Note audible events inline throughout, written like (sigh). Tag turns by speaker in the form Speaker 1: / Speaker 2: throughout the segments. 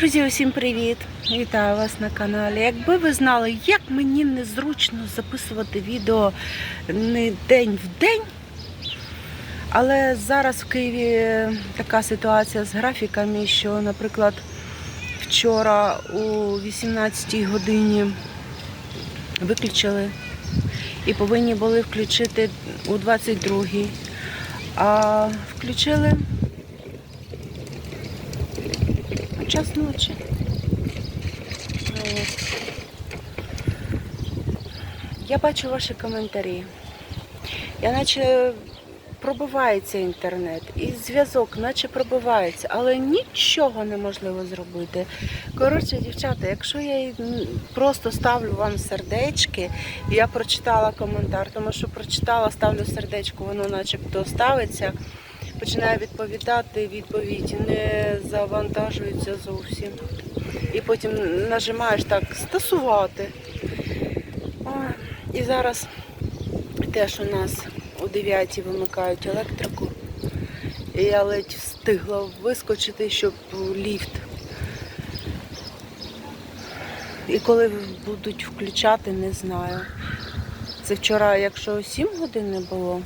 Speaker 1: Друзі, усім привіт! Вітаю вас на каналі. Якби ви знали, як мені незручно записувати відео не день в день, але зараз в Києві така ситуація з графіками, що, наприклад, вчора у 18-й годині виключили і повинні були включити у 22 а включили у час ночі. Я бачу ваші коментарі. Я наче пробивається інтернет, і зв'язок, наче пробивається, але нічого неможливо зробити. Коротше, дівчата, якщо я просто ставлю вам сердечки, я прочитала коментар, тому що прочитала, ставлю сердечко, воно начебто ставиться, починаю відповідати, відповідь не завантажується зовсім. І потім нажимаєш так стосувати. Ой, І зараз теж у нас о 9 вимикають електрику. І я ледь встигла вискочити, щоб ліфт. І коли будуть включати, не знаю. Це вчора, якщо 7 годин не було,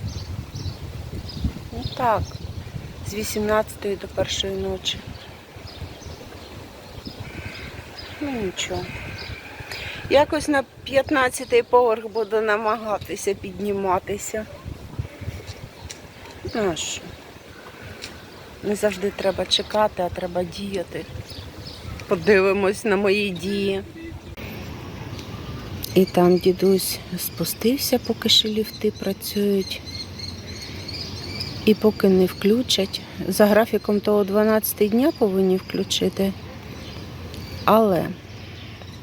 Speaker 1: ну так, з 18 до першої ночі. Ну нічого. Якось на 15-й поверх буду намагатися підніматися. Ну що? Не завжди треба чекати, а треба діяти. Подивимось на мої дії. І там дідусь спустився, поки ще ліфти працюють. І поки не включать. За графіком то о 12 дня повинні включити. Але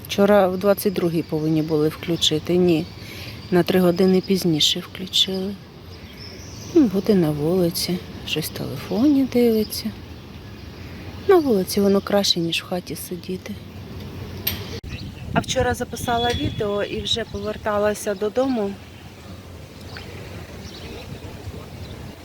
Speaker 1: вчора в 22-й повинні були включити. Ні. На 3 години пізніше включили. Ну, Буде на вулиці. Щось в телефоні дивиться. На вулиці воно краще, ніж в хаті сидіти. А вчора записала відео і вже поверталася додому.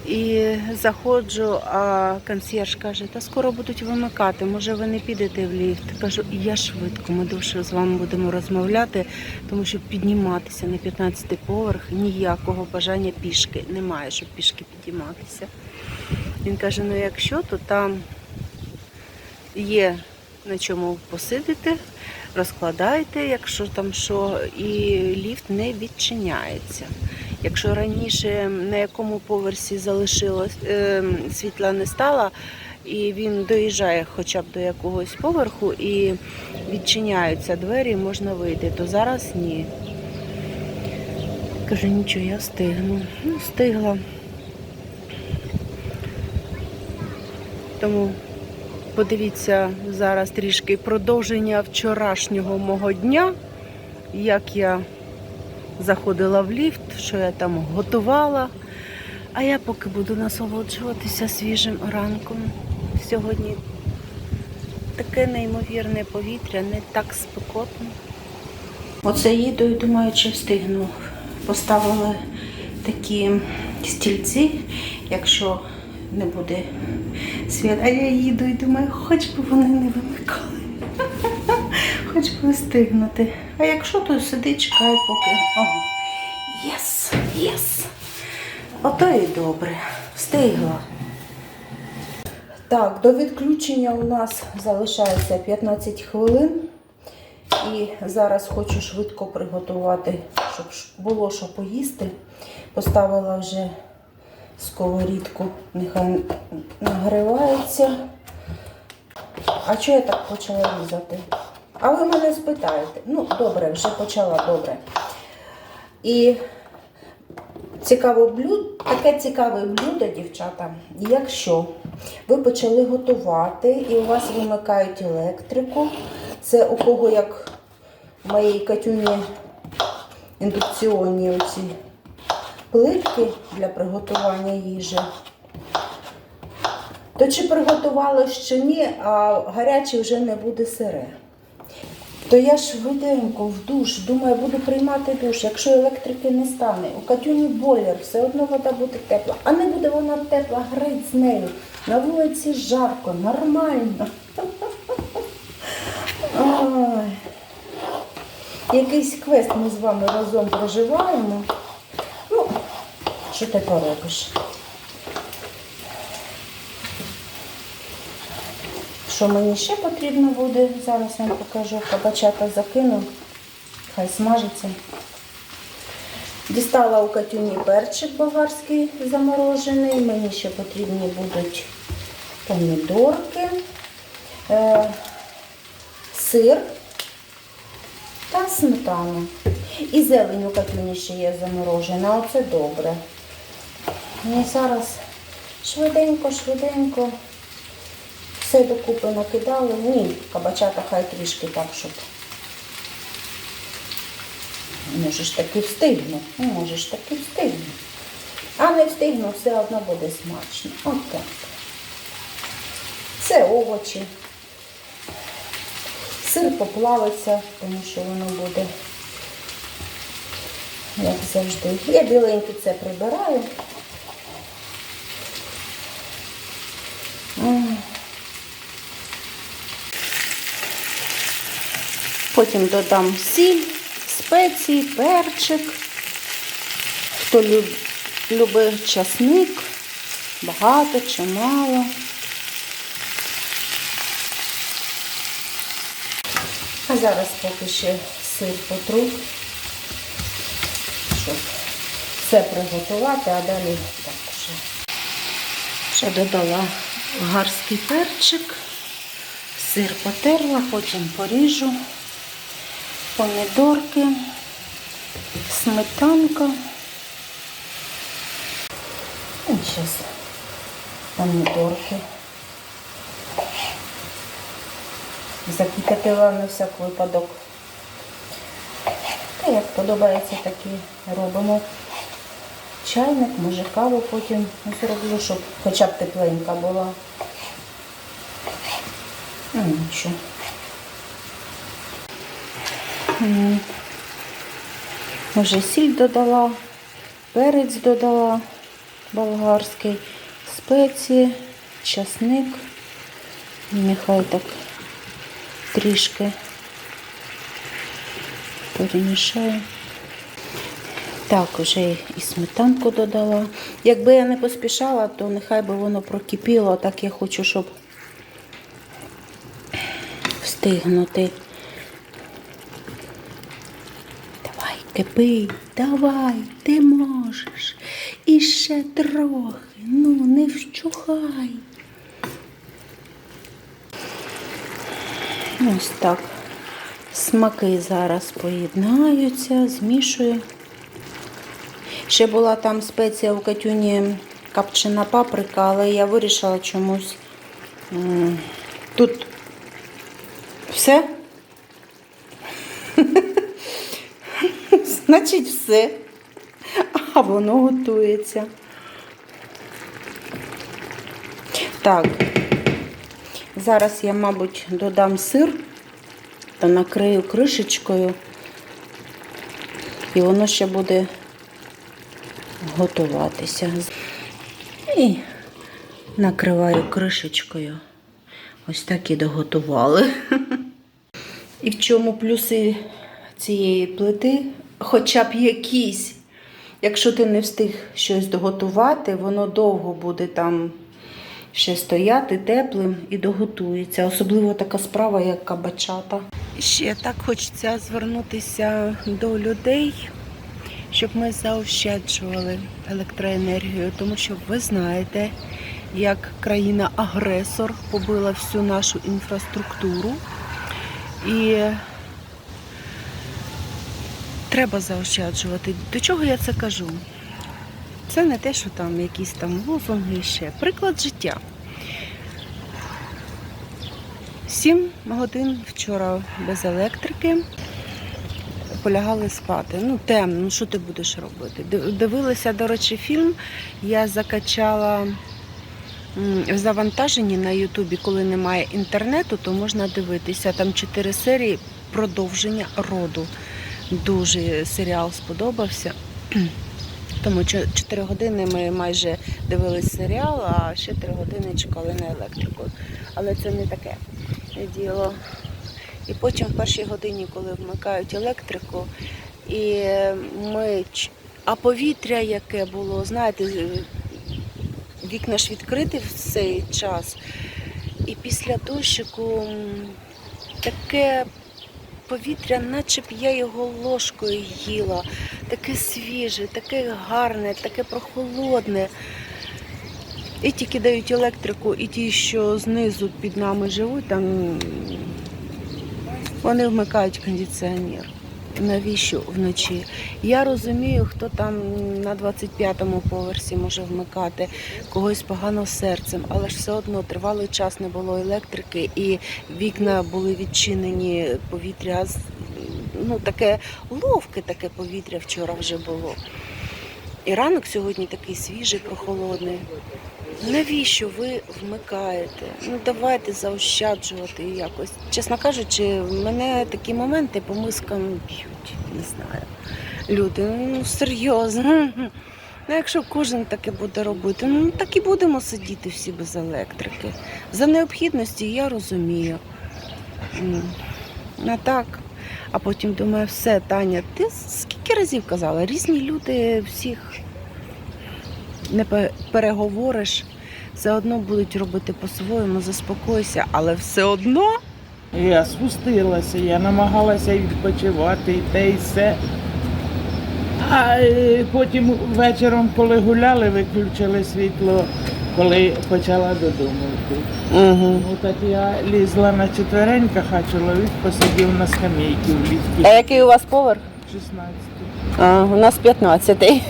Speaker 1: І заходжу, а консьєрж каже, та скоро будуть вимикати, може ви не підете в ліфт. Кажу, я швидко, ми довше з вами будемо розмовляти, тому що підніматися на 15 поверх ніякого бажання пішки немає, щоб пішки підійматися. Він каже, ну якщо, то там є на чому посидити, розкладайте, якщо там що, і ліфт не відчиняється. Якщо раніше на якому поверсі залишилось е, світла не стало, і він доїжджає хоча б до якогось поверху і відчиняються двері, можна вийти, то зараз ні. Кажу, нічого, я встигну. Ну, встигла. Тому подивіться зараз трішки продовження вчорашнього мого дня, як я заходила в ліфт, що я там готувала. А я поки буду насолоджуватися свіжим ранком. Сьогодні таке неймовірне повітря, не так спекотно. Оце їду і думаю, чи встигну. Поставили такі стільці, якщо не буде світ. А я їду і думаю, хоч би вони не вимикали. Хоч би встигнути. А якщо, то сиди, чекай, поки. Ага. Єс, єс. Ото і добре. Встигла. Так, до відключення у нас залишається 15 хвилин. І зараз хочу швидко приготувати, щоб було що поїсти. Поставила вже сковорідку, нехай нагрівається. А чого я так почала різати? А ви мене спитаєте. Ну, добре, вже почала добре. І цікаве блюдо, таке цікаве блюдо, дівчата. Якщо ви почали готувати і у вас вимикають електрику, це у кого як в моїй Катюні індукціонні оці плитки для приготування їжі. То чи приготували ще ні, а гаряче вже не буде сире то я швиденько в душ, думаю, буду приймати душ, якщо електрики не стане. У Катюні бойлер, все одно вода буде тепла. А не буде вона тепла, грить з нею. На вулиці жарко, нормально. (laughs) Якийсь квест ми з вами разом проживаємо. Ну, що ти поробиш? Що мені ще потрібно буде? Зараз вам покажу. Кабачата закину. Хай смажиться. Дістала у Катюні перчик болгарський заморожений. Мені ще потрібні будуть помідорки, е, сир та сметану. І зелень у Катюні ще є заморожена. Оце добре. І зараз швиденько, швиденько. Все докупи накидали. Ні, кабачата хай трішки так, щоб. Може ж таки встигну. Ну, може ж таки встигну. А не встигну, все одно буде смачно. От так. Це овочі. Сир поплавиться, тому що воно буде, як завжди. Я біленьке це прибираю. Потім додам сіль, спеції, перчик. Хто люб, любить часник, багато чи мало. А зараз поки ще сир потру, щоб все приготувати, а далі так вже. Ще додала гарський перчик, сир потерла, потім поріжу, помідорки, сметанка. І зараз помідорки. Закипятила на всяк випадок. Та як подобається, так і робимо. Чайник, може каву потім зроблю, щоб хоча б тепленька була. Ну, нічого. М. Вже сіль додала, перець додала болгарський, спеції, часник. Нехай так трішки перемішаю. Так, уже і сметанку додала. Якби я не поспішала, то нехай би воно прокипіло. Так я хочу, щоб встигнути. Давай, кипи, давай, ти можеш. І ще трохи. Ну, не вщухай. Ось так. Смаки зараз поєднаються, змішую. Ще була там спеція у Катюні капчена паприка, але я вирішила чомусь. Тут все. Значить, все. А воно готується. Так. Зараз я, мабуть, додам сир та накрию кришечкою, і воно ще буде готуватися. І накриваю кришечкою. Ось так і доготували. (laughs) І в чому плюси цієї плити? Хоча б якісь. Якщо ти не встиг щось доготувати, воно довго буде там ще стояти теплим і доготується. Особливо така справа, як кабачата. Ще так хочеться звернутися до людей, щоб ми заощаджували електроенергію, тому що ви знаєте, як країна-агресор побила всю нашу інфраструктуру. І треба заощаджувати. До чого я це кажу? Це не те, що там якісь там лозунги ще. Приклад життя. Сім годин вчора без електрики. Полягали спати. Ну, темно, ну що ти будеш робити? Дивилася, до речі, фільм. Я закачала в завантаженні на Ютубі, коли немає інтернету, то можна дивитися. Там чотири серії продовження роду. Дуже серіал сподобався. (clears throat) Тому 4 години ми майже дивились серіал, а ще 3 години чекали на електрику. Але це не таке діло. І потім в першій годині, коли вмикають електрику, і ми а повітря, яке було, знаєте, вікна ж відкриті в цей час. І після дощику таке повітря, наче б я його ложкою їла. Таке свіже, таке гарне, таке прохолодне. І тільки дають електрику, і ті, що знизу під нами живуть, там вони вмикають кондиціонер. Навіщо вночі? Я розумію, хто там на 25-му поверсі може вмикати, когось погано серцем, але ж все одно тривалий час не було електрики, і вікна були відчинені, повітря ну таке ловке таке повітря вчора вже було. І ранок сьогодні такий свіжий, прохолодний. Навіщо ви вмикаєте? Ну давайте заощаджувати якось. Чесно кажучи, мене такі моменти по мискам б'ють, не знаю. Люди, ну серйозно. Ну, якщо кожен таке буде робити, ну так і будемо сидіти всі без електрики. За необхідності я розумію. М, А так. А потім думаю, все, Таня, ти скільки разів казала? Різні люди всіх не переговориш, все одно будуть робити по-своєму, заспокойся, але все одно
Speaker 2: Я спустилася, я намагалася відпочивати, і те, і все. А е, потім вечором, коли гуляли, виключили світло, коли почала додому йти.
Speaker 1: угу.
Speaker 2: Ну так я лізла на четвереньках, а чоловік посидів на скамейці в
Speaker 1: А який у вас поверх?
Speaker 2: 16.
Speaker 1: А, у нас 15-й.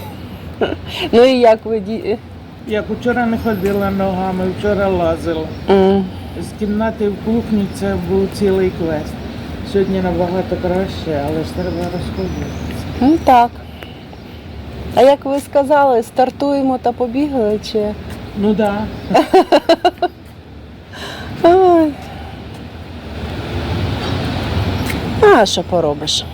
Speaker 1: (laughs) Ну і як ви ді...
Speaker 2: Як вчора не ходила ногами, вчора лазила.
Speaker 1: М.
Speaker 2: З кімнати в кухню це був цілий квест. Сьогодні набагато краще, але ж треба розходитися.
Speaker 1: Ну так. А як ви сказали, стартуємо та побігли чи.
Speaker 2: Ну так. Да. (laughs)
Speaker 1: А що поробиш?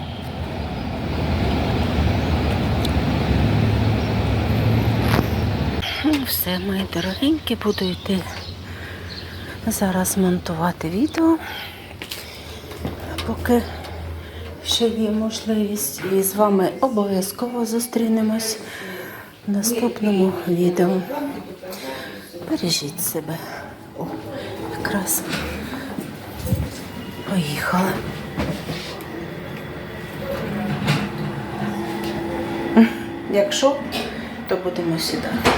Speaker 1: Все, мої дорогенькі, буду йти зараз монтувати відео, поки ще є можливість. І з вами обов'язково зустрінемось в наступному відео. Бережіть себе. О, якраз поїхала. Якщо, то будемо сідати.